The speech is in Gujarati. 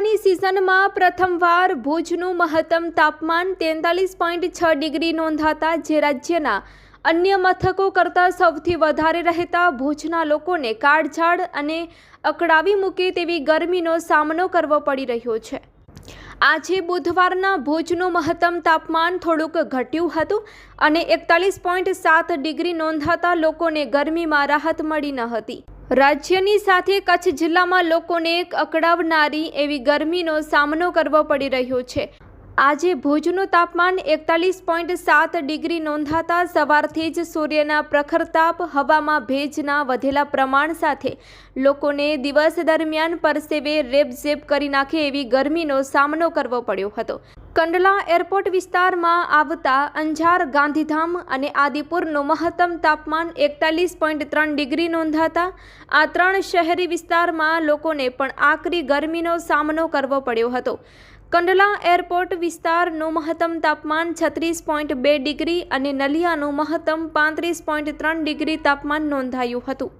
સિઝનમાં પ્રથમવાર ભુજનું મહત્તમ તાપમાન તેતાલીસ પોઈન્ટ છ ડિગ્રી નોંધાતા જે રાજ્યના અન્ય મથકો કરતાં સૌથી વધારે રહેતા ભુજના લોકોને કાળઝાળ અને અકળાવી મૂકે તેવી ગરમીનો સામનો કરવો પડી રહ્યો છે. આજે બુધવારના ભુજનું મહત્તમ તાપમાન થોડુંક ઘટ્યું હતું અને એકતાલીસ પોઈન્ટ સાત ડિગ્રી નોંધાતા લોકોને ગરમીમાં રાહત મળી ન હતી. રાજ્યની સાથે કચ્છ જિલ્લામાં લોકોને એક અકળાવનારી એવી ગરમીનો સામનો કરવો પડી રહ્યો છે. આજે ભુજનું તાપમાન એકતાલીસ પોઈન્ટ સાત ડિગ્રી નોંધાતા સવારથી જ સૂર્યના પ્રખર તાપ, હવામાં ભેજના વધેલા પ્રમાણ સાથે લોકોને દિવસ દરમિયાન પરસેવે રેબઝેબ કરી નાખે એવી ગરમીનો સામનો કરવો પડ્યો હતો. કંડલા એરપોર્ટ વિસ્તારમાં આવતા અંજાર, ગાંધીધામ અને આદિપુરનું મહત્તમ તાપમાન એકતાલીસ પોઈન્ટ ત્રણ ડિગ્રી નોંધાતા. આ ત્રણ શહેરી વિસ્તારમાં લોકોને પણ આકરી ગરમીનો સામનો કરવો પડ્યો હતો. કંડલા એરપોર્ટ વિસ્તારનું મહત્તમ તાપમાન છત્રીસ પોઈન્ટ બે ડિગ્રી અને નલિયાનું મહત્તમ પાંત્રીસ પોઈન્ટ ત્રણ ડિગ્રી તાપમાન નોંધાયું હતું.